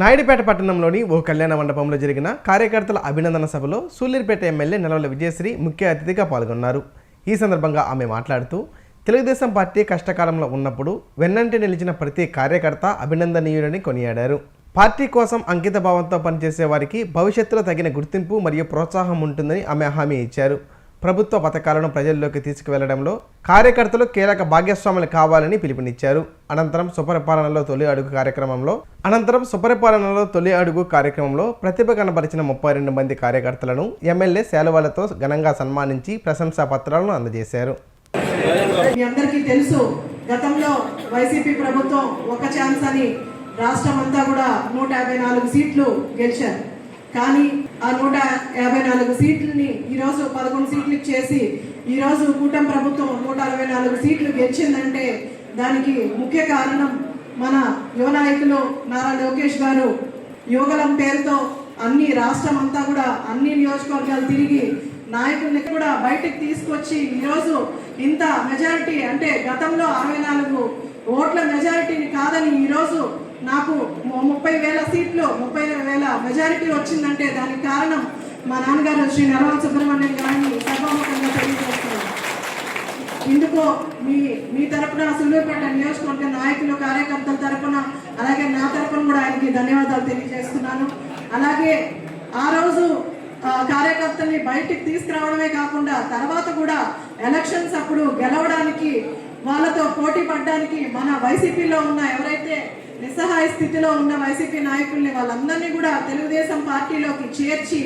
నాయుడుపేట పట్టణంలోని ఓ కళ్యాణ మండపంలో జరిగిన కార్యకర్తల అభినందన సభలో సూళ్ళూరుపేట ఎమ్మెల్యే నెలవల విజయశ్రీ ముఖ్య అతిథిగా పాల్గొన్నారు. ఈ సందర్భంగా ఆమె మాట్లాడుతూ తెలుగుదేశం పార్టీ కష్టకాలంలో ఉన్నప్పుడు వెన్నంటి నిలిచిన ప్రతి కార్యకర్త అభినందనీయులని కొనియాడారు. పార్టీ కోసం అంకిత భావంతో పనిచేసే వారికి భవిష్యత్తులో తగిన గుర్తింపు మరియు ప్రోత్సాహం ఉంటుందని ఆమె హామీ ఇచ్చారు. ప్రభుత్వ పథకాలను ప్రజల్లోకి తీసుకువెళ్ళడంలో కార్యకర్తలు కీలక భాగస్వాములు కావాలని పిలుపునిచ్చారు. అనంతరం సుపరిపాలనలో తొలి అడుగు కార్యక్రమంలో అనంతరం సుపరిపాలనలో తొలి అడుగు కార్యక్రమంలో ప్రతిభ కనబరిచిన ముప్పై రెండు మంది కార్యకర్తలను ఎమ్మెల్యే శాలువాలతో ఘనంగా సన్మానించి ప్రశంసా పత్రాలను అందజేశారు. మీ అందరికీ తెలుసు గతంలో వైసీపీ ప్రభుత్వం ఒక ఛాన్స్ అని రాష్ట్రం అంతా కూడా నూట యాభై నాలుగు సీట్లు గెలిచారు. కానీ ఆ నూట యాభై నాలుగు సీట్లని ఈరోజు పదకొండు సీట్లు చేసి ఈరోజు కూటమి ప్రభుత్వం నూట అరవై నాలుగు సీట్లు గెలిచిందంటే దానికి ముఖ్య కారణం మన యువ నాయకులు నారా లోకేష్ గారు. యువగలం పేరుతో అన్ని రాష్ట్రం అంతా కూడా అన్ని నియోజకవర్గాలు తిరిగి నాయకుల్ని కూడా బయటకు తీసుకొచ్చి ఈరోజు ఇంత మెజారిటీ అంటే గతంలో అరవై నాలుగు ఓట్ల మెజారిటీని కాదని ఈరోజు నాకు ముప్పై వేల సీట్లు ముప్పై వేల మెజారిటీ వచ్చిందంటే దానికి కారణం మా నాన్నగారు శ్రీ నరవల్ సుబ్రహ్మణ్యం గారిని సర్వముఖంగా తెలియజేస్తున్నాను. ఇందుకు మీ మీ తరపున సులువుపేట నియోజకవర్గ నాయకులు కార్యకర్తల తరపున అలాగే నా తరపున కూడా ఆయనకి ధన్యవాదాలు తెలియజేస్తున్నాను. అలాగే ఆ రోజు ఆ, కార్యకర్తల్ని బయటికి తీసుకురావడమే కాకుండా తర్వాత కూడా ఎలక్షన్స్ అప్పుడు గెలవడానికి వాళ్ళతో పోటీ పడడానికి మన వైసీపీలో ఉన్న ఎవరైతే నిస్సహాయ స్థితిలో ఉన్న వైసీపీ నాయకుల్ని వాళ్ళందరినీ కూడా తెలుగుదేశం పార్టీలోకి చేర్చి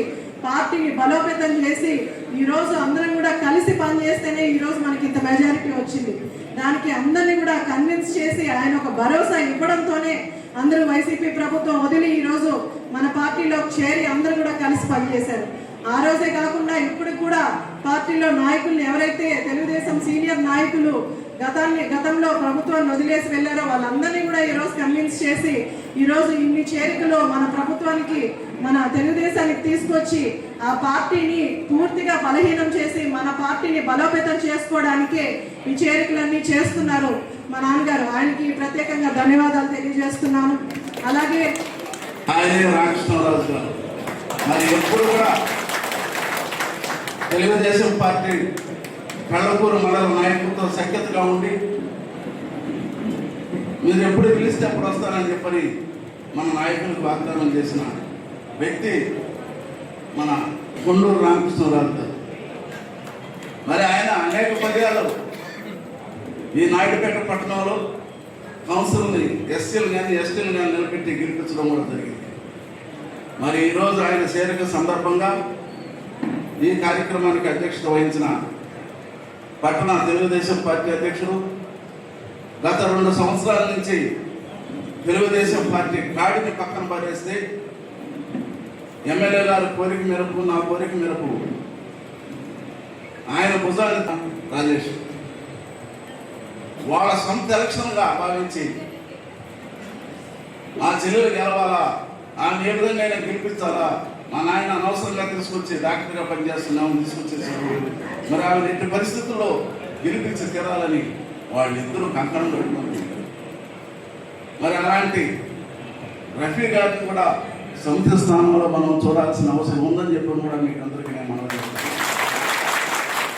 పార్టీని బలోపేతం చేసి ఈ రోజు అందరం కూడా కలిసి పనిచేస్తేనే ఈ రోజు మనకి ఇంత మెజారిటీ వచ్చింది. దానికి అందరినీ కూడా కన్విన్స్ చేసి ఆయన ఒక భరోసా ఇవ్వడంతోనే అందరూ వైసీపీ ప్రభుత్వం వదిలి ఈ రోజు మన పార్టీలో చేరి అందరూ కూడా కలిసి పనిచేశారు. ఆ రోజే కాకుండా ఇప్పుడు కూడా పార్టీలో నాయకుల్ని ఎవరైతే తెలుగుదేశం సీనియర్ నాయకులు గతాన్ని గతంలో ప్రభుత్వాన్ని వదిలేసి వెళ్ళారో వాళ్ళందరినీ కూడా ఈరోజు కన్విన్స్ చేసి ఈరోజు ఇన్ని చేరికలు మన ప్రభుత్వానికి మన తెలుగుదేశానికి తీసుకొచ్చి ఆ పార్టీని పూర్తిగా బలహీనం చేసి మన పార్టీని బలోపేతం చేసుకోవడానికే ఈ చేరికలన్నీ చేస్తున్నారు. మా నాన్నగారు ఆయనకి ప్రత్యేకంగా ధన్యవాదాలు తెలియజేస్తున్నాను. అలాగే ఆయనే రామకృష్ణరాజు గారు. మరి ఎప్పుడు కూడా తెలుగుదేశం పార్టీ కళ్ళకూరు మండల నాయకులతో సఖ్యతగా ఉండి మీరు ఎప్పుడు పిలిస్తే అప్పుడు వస్తానని చెప్పని మన నాయకులకు వాగ్దానం చేసిన వ్యక్తి మన కొండూరు రామకృష్ణరాజు గారు. మరి ఆయన అనేక పర్యాలు ఈ నాయుడుపేట పట్టణంలో కౌన్సిల్ని ఎస్సీలు కానీ ఎస్టీలు కానీ నిలబెట్టి గెలిపించడం కూడా జరిగింది. మరి ఈరోజు ఆయన చేరిక సందర్భంగా ఈ కార్యక్రమానికి అధ్యక్షత వహించిన పట్టణ తెలుగుదేశం పార్టీ అధ్యక్షుడు గత రెండు సంవత్సరాల నుంచి తెలుగుదేశం పార్టీ కాడిని పక్కన పడేస్తే ఎమ్మెల్యే గారి కోరిక మేరకు నా కోరిక మేరకు ఆయన భుజాన్ని రాజేష్. వాళ్ళ సొంత ఎలక్షన్గా భావించి మా చెల్లెలు గెలవాలా? ఆమె ఏ విధంగా అయినా గెలిపించాలా? మా నాయన అనవసరంగా తీసుకొచ్చి డాక్టర్గా పనిచేస్తున్నాము తీసుకొచ్చేసారు. మరి ఆమె ఎట్టి పరిస్థితుల్లో గెలిపించి తీరాలని వాళ్ళిద్దరూ కంకణం పెట్టుకుంది మరి అలాంటి రఫీ గారిని కూడా సముద్ర స్థానంలో మనం చూడాల్సిన అవసరం ఉందని చెప్పి కూడా మీకు అందరికీ నేను